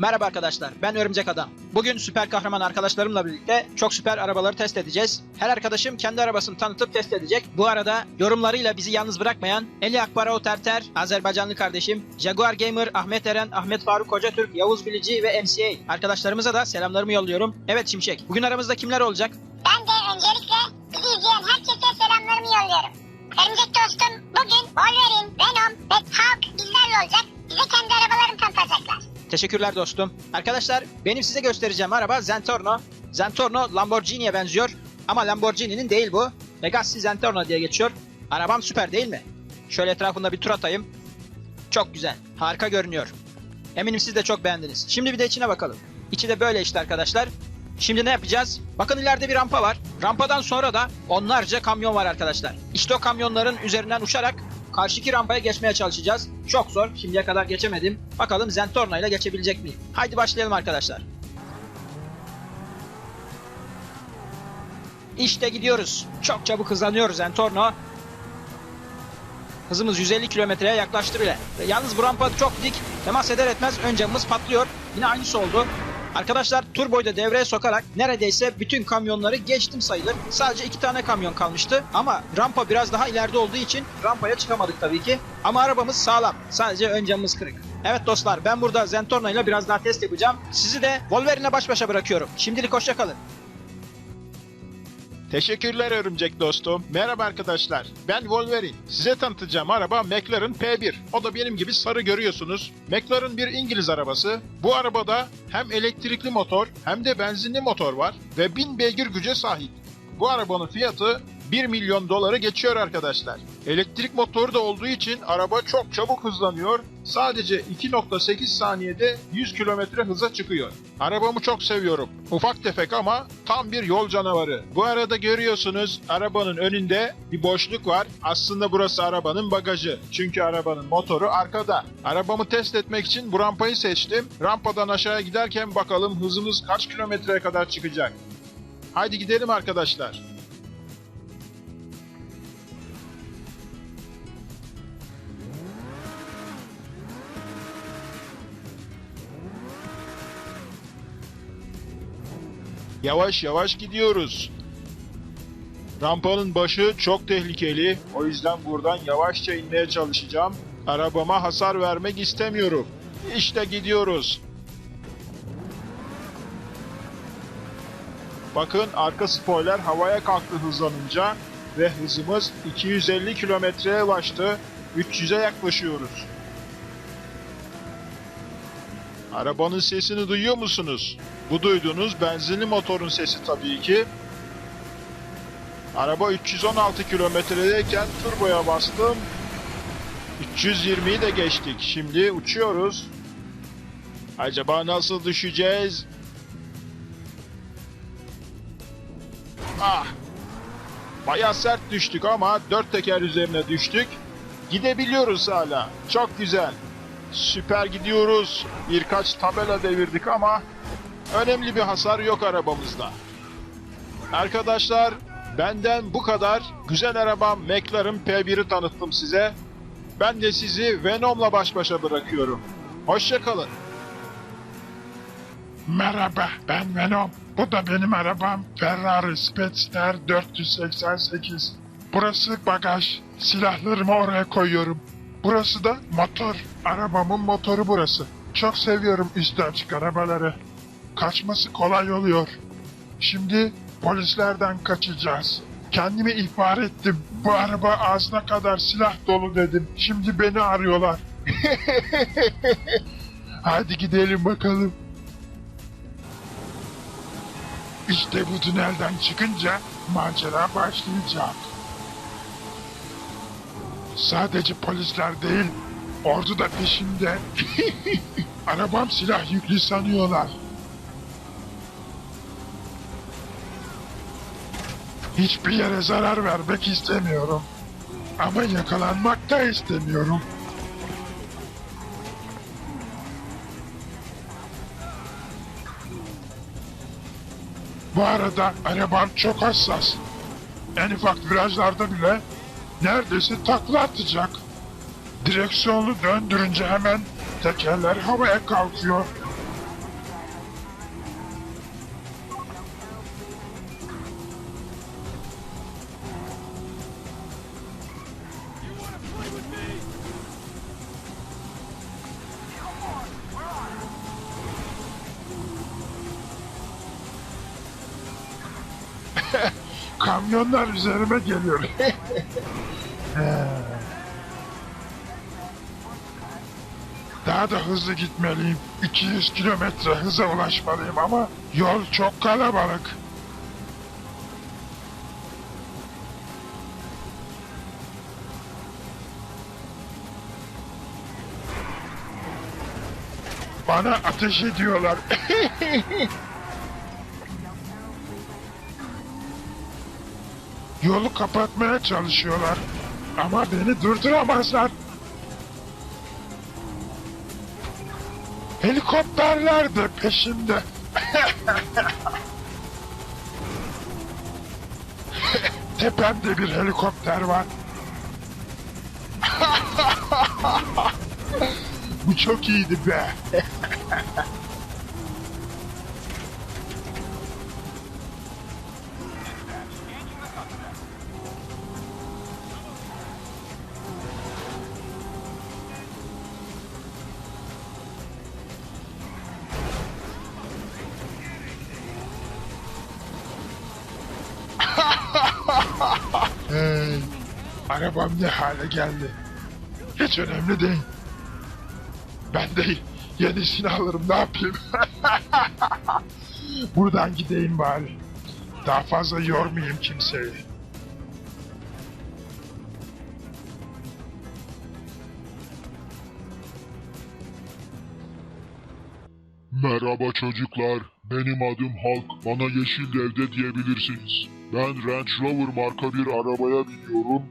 Merhaba arkadaşlar, ben Örümcek Adam. Bugün süper kahraman arkadaşlarımla birlikte çok süper arabaları test edeceğiz. Her arkadaşım kendi arabasını tanıtıp test edecek. Bu arada yorumlarıyla bizi yalnız bırakmayan Eli Akbarao Terter, Azerbaycanlı kardeşim, Jaguar Gamer, Ahmet Eren, Ahmet Faruk Kocatürk, Yavuz Bilici ve MCA. Arkadaşlarımıza da selamlarımı yolluyorum. Evet Şimşek, bugün aramızda kimler olacak? Ben de öncelikle bizi izleyen herkese selamlarımı yolluyorum. Örümcek dostum bugün Wolverine, Venom ve Hulk bizlerle olacak. Bize kendi arabalarını tanıtacaklar. Teşekkürler dostum. Arkadaşlar benim size göstereceğim araba Zentorno. Zentorno Lamborghini'ye benziyor ama Lamborghini'nin değil bu. Pegassi Zentorno diye geçiyor. Arabam süper değil mi? Şöyle etrafında bir tur atayım. Çok güzel. Harika görünüyor. Eminim siz de çok beğendiniz. Şimdi bir de içine bakalım. İçi de böyle işte arkadaşlar. Şimdi ne yapacağız? Bakın ileride bir rampa var. Rampadan sonra da onlarca kamyon var arkadaşlar. İşte o kamyonların üzerinden uçarak karşıki rampaya geçmeye çalışacağız. Çok zor. Şimdiye kadar geçemedim. Bakalım Zentorno ile geçebilecek miyim? Haydi başlayalım arkadaşlar. İşte gidiyoruz. Çok çabuk hızlanıyoruz Zentorno. Hızımız 150 kilometreye yaklaştı bile. Yalnız bu rampa çok dik. Temas eder etmez ön camımız patlıyor. Yine aynısı oldu. Arkadaşlar turboyu da devreye sokarak neredeyse bütün kamyonları geçtim sayılır. Sadece iki tane kamyon kalmıştı ama rampa biraz daha ileride olduğu için rampaya çıkamadık tabii ki. Ama arabamız sağlam. Sadece ön camımız kırık. Evet dostlar ben burada Zentorno ile biraz daha test yapacağım. Sizi de Wolverine'e baş başa bırakıyorum. Şimdilik hoşça kalın. Teşekkürler örümcek dostum. Merhaba arkadaşlar. Ben Wolverine. Size tanıtacağım araba McLaren P1. O da benim gibi sarı görüyorsunuz. McLaren bir İngiliz arabası. Bu arabada hem elektrikli motor hem de benzinli motor var ve 1000 beygir güce sahip. Bu arabanın fiyatı 1 milyon doları geçiyor arkadaşlar. Elektrik motoru da olduğu için araba çok çabuk hızlanıyor. Sadece 2.8 saniyede 100 kilometre hıza çıkıyor. Arabamı çok seviyorum. Ufak tefek ama tam bir yol canavarı. Bu arada görüyorsunuz arabanın önünde bir boşluk var. Aslında burası arabanın bagajı. Çünkü arabanın motoru arkada. Arabamı test etmek için bu rampayı seçtim. Rampadan aşağıya giderken bakalım hızımız kaç kilometreye kadar çıkacak. Haydi gidelim arkadaşlar. Yavaş yavaş gidiyoruz. Rampanın başı çok tehlikeli. O yüzden buradan yavaşça inmeye çalışacağım. Arabama hasar vermek istemiyorum. İşte gidiyoruz. Bakın arka spoiler havaya kalktı hızlanınca ve hızımız 250 kilometreye ulaştı. 300'e yaklaşıyoruz. Arabanın sesini duyuyor musunuz? Bu duyduğunuz benzinli motorun sesi tabii ki. Araba 316 kilometredeyken turboya bastım. 320'yi de geçtik. Şimdi uçuyoruz. Acaba nasıl düşeceğiz? Ah! Baya sert düştük ama dört teker üzerine düştük. Gidebiliyoruz hala. Çok güzel. Süper gidiyoruz. Birkaç tabela devirdik ama önemli bir hasar yok arabamızda. Arkadaşlar benden bu kadar. Güzel arabam McLaren P1'i tanıttım size. Ben de sizi Venom'la baş başa bırakıyorum. Hoşçakalın. Merhaba ben Venom. Bu da benim arabam Ferrari Speedster 488. Burası bagaj. Silahlarımı oraya koyuyorum. Burası da motor. Arabamın motoru burası. Çok seviyorum üstü açık arabaları. Kaçması kolay oluyor. Şimdi polislerden kaçacağız. Kendimi ihbar ettim. Bu araba ağzına kadar silah dolu dedim. Şimdi beni arıyorlar. Hadi gidelim bakalım. İşte bu tünelden çıkınca macera başlayacak. Sadece polisler değil, ordu da peşimde. Arabam silah yüklü sanıyorlar. Hiçbir yere zarar vermek istemiyorum. Ama yakalanmak da istemiyorum. Bu arada arabam çok hassas. En ufak virajlarda bile neredeyse takla atacak. Direksiyonu döndürünce hemen tekerler havaya kalkıyor. Kamyonlar üzerime geliyor. Daha da hızlı gitmeliyim. 200 kilometre hıza ulaşmalıyım ama yol çok kalabalık. Bana ateş ediyorlar. Yolu kapatmaya çalışıyorlar. Ama beni durduramazlar. Helikopterler de peşimde. Tepemde bir helikopter var. Bu çok iyiydi be. arabam ne hale geldi. Hiç önemli değil. Ben de yenisini alırım ne yapayım. Buradan gideyim bari. Daha fazla yormayayım kimseyi. Merhaba çocuklar, benim adım Hulk, bana Yeşil Devde diyebilirsiniz. Ben Range Rover marka bir arabaya biniyorum.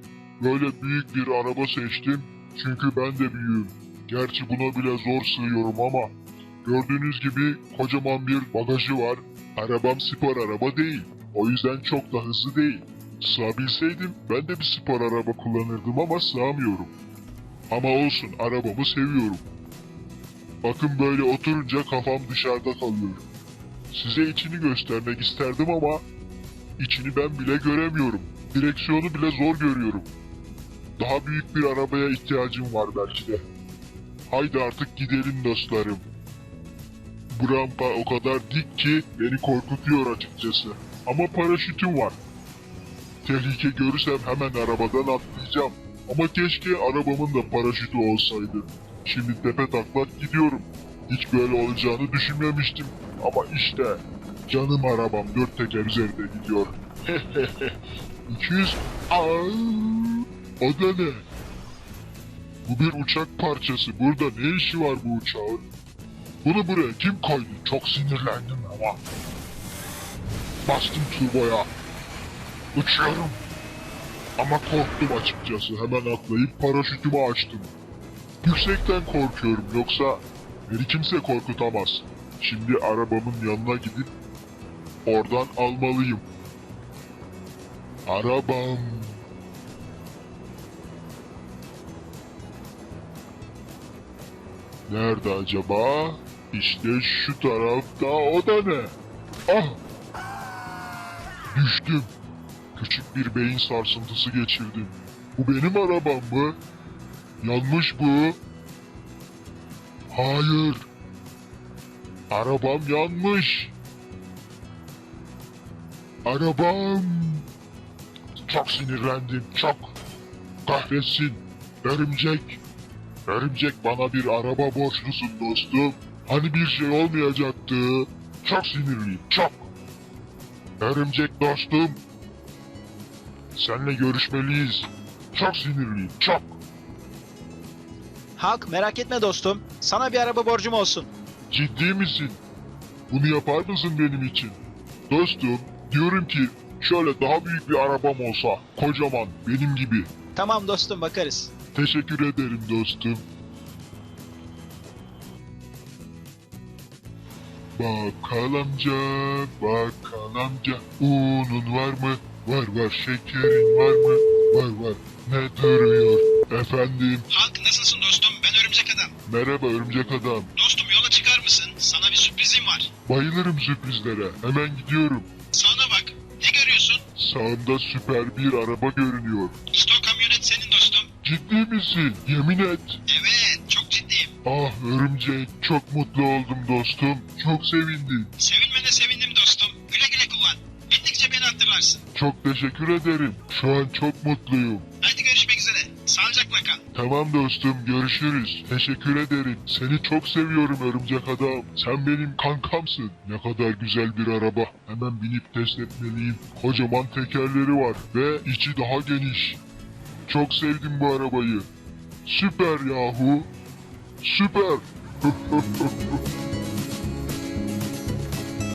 Böyle büyük bir araba seçtim, çünkü ben de büyüğüm. Gerçi buna bile zor sığıyorum ama, gördüğünüz gibi kocaman bir bagajı var. Arabam spor araba değil, o yüzden çok da hızlı değil. Sığabilseydim ben de bir spor araba kullanırdım ama sığamıyorum. Ama olsun, arabamı seviyorum. Bakın böyle oturunca kafam dışarıda kalıyor. Size içini göstermek isterdim ama içini ben bile göremiyorum. Direksiyonu bile zor görüyorum. Daha büyük bir arabaya ihtiyacım var belki de. Haydi artık gidelim dostlarım. Bu rampa o kadar dik ki beni korkutuyor açıkçası. Ama paraşütüm var. Tehlike görürsem hemen arabadan atlayacağım. Ama keşke arabamın da paraşütü olsaydı. Şimdi tepe taklak gidiyorum. Hiç böyle olacağını düşünmemiştim. Ama işte canım arabam dört teker üzerinde gidiyor. 200 Aa, O da ne? Bu bir uçak parçası. Burada ne işi var bu uçağın? Bunu buraya kim koydu? Çok sinirlendim ama. Bastım turboya. Uçuyorum. Ama korktum açıkçası. Hemen atlayıp paraşütümü açtım. Yüksekten korkuyorum yoksa beni kimse korkutamaz. Şimdi arabamın yanına gidip oradan almalıyım. Arabam. Nerede acaba? İşte şu tarafta o da ne? Ah! Düştüm. Küçük bir beyin sarsıntısı geçirdim. Bu benim arabam mı? Yanlış bu. Hayır. Arabam yanmış. Arabam. Çok sinirlendim, çok. Kahretsin. Örümcek. Örümcek bana bir araba borçlusun dostum. Hani bir şey olmayacaktı. Çok sinirliyim, çok. Örümcek dostum. Seninle görüşmeliyiz. Çok sinirliyim, çok. Hulk merak etme dostum. Sana bir araba borcum olsun. Ciddi misin? Bunu yapar mısın benim için? Dostum, diyorum ki şöyle daha büyük bir arabam olsa, kocaman, benim gibi. Tamam dostum bakarız. Teşekkür ederim dostum. Bakkal amca, bakkal amca, unun var mı? Var var, şekerin var mı? Var var. Ne duruyor? Efendim, Hulk nasılsın dostum? Ben Örümcek Adam. merhaba örümcek adam. Dostum yola çıkar mısın? Sana bir sürprizim var. Bayılırım sürprizlere. Hemen gidiyorum. Sağına bak. Ne görüyorsun? Sağımda süper bir araba görünüyor. İşte o kamyonet senin dostum. Ciddi misin? Yemin et. Evet çok ciddiyim. Ah örümcek çok mutlu oldum dostum. Çok sevindim. Sevinmene sevindim dostum. Güle güle kullan. Bittikçe beni hatırla. varsın. Çok teşekkür ederim. Şu an çok mutluyum. Hadi görüşmek üzere. Sağlıcakla kal. Tamam dostum görüşürüz. Teşekkür ederim. Seni çok seviyorum örümcek adam. Sen benim kankamsın. Ne kadar güzel bir araba. Hemen binip test etmeliyim. Kocaman tekerleri var ve içi daha geniş. Çok sevdim bu arabayı. Süper yahu. Süper.